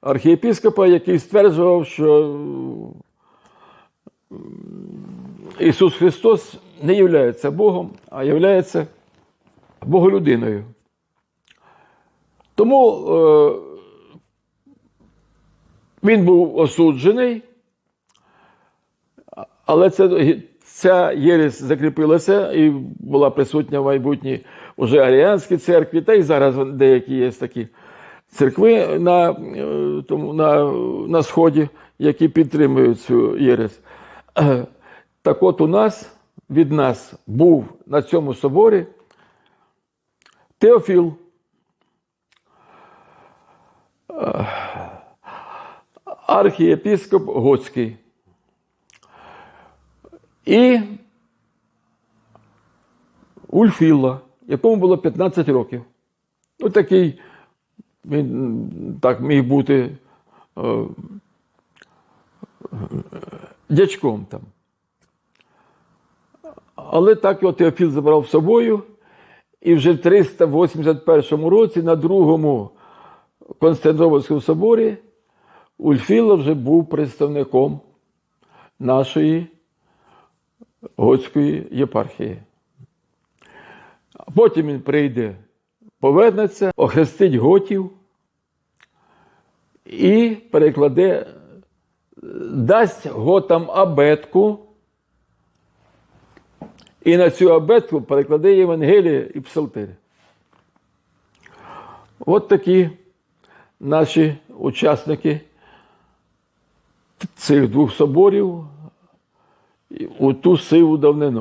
архієпіскопа, який стверджував, що Ісус Христос не є Богом, а є Боголюдиною. Тому е, він був осуджений, але це, ця єресь закріпилася і була присутня в майбутній уже Аріанській церкві, та й зараз деякі є такі церкви на, е, на, на Сході, які підтримують цю єресь. Так от у нас від нас був на цьому соборі Теофіл. Е, Архієпіскоп Гоцький. І Ульфіла, якому було 15 років. Ну, такий він так міг бути е, дячком там. Але так його Теофіл забрав з собою, і вже в 381 році на другому Константинопольському соборі Ульфіла вже був представником нашої Готської єпархії. Потім він прийде, повернеться, охрестить готів і перекладе, дасть готам абетку. І на цю абетку перекладе Євангеліє і Псалтири. От такі наші учасники цих двох соборів у ту сиву давнину.